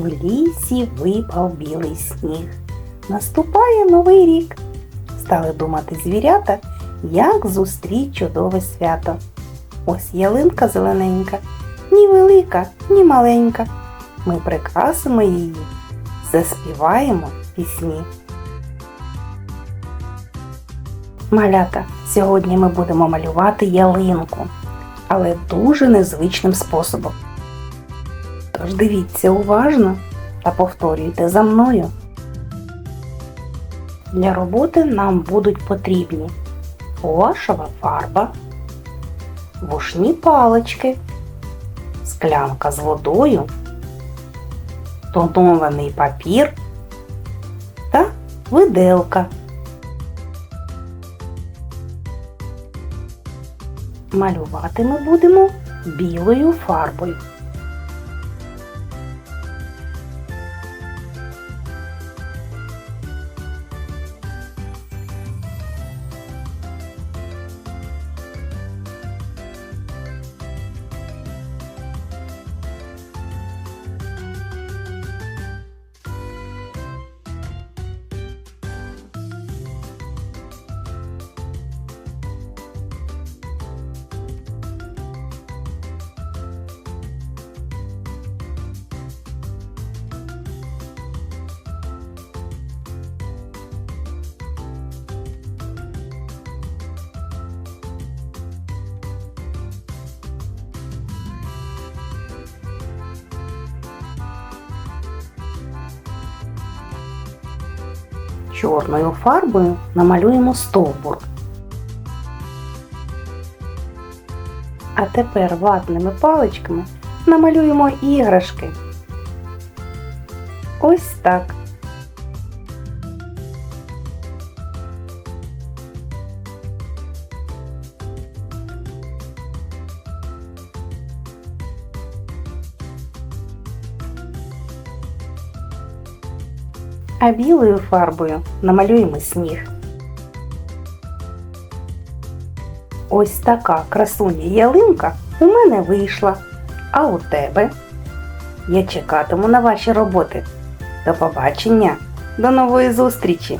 В лісі випав білий сніг. Наступає новий рік. Стали думати звірята, як зустріть чудове свято. Ось ялинка зелененька, ні велика, ні маленька. Ми прикрасимо її, заспіваємо пісні. Малята, сьогодні ми будемо малювати ялинку, але дуже незвичним способом. Тож дивіться уважно та повторюйте за мною. Для роботи нам будуть потрібні гуашева фарба, вушні палички, склянка з водою, тонований папір та виделка. Малювати ми будемо білою фарбою. Чорною фарбою намалюємо стовбур. А тепер ватними паличками намалюємо іграшки. Ось так. А білою фарбою намалюємо сніг. Ось така красуня ялинка у мене вийшла. А у тебе? Я чекатиму на ваші роботи. До побачення, до нової зустрічі!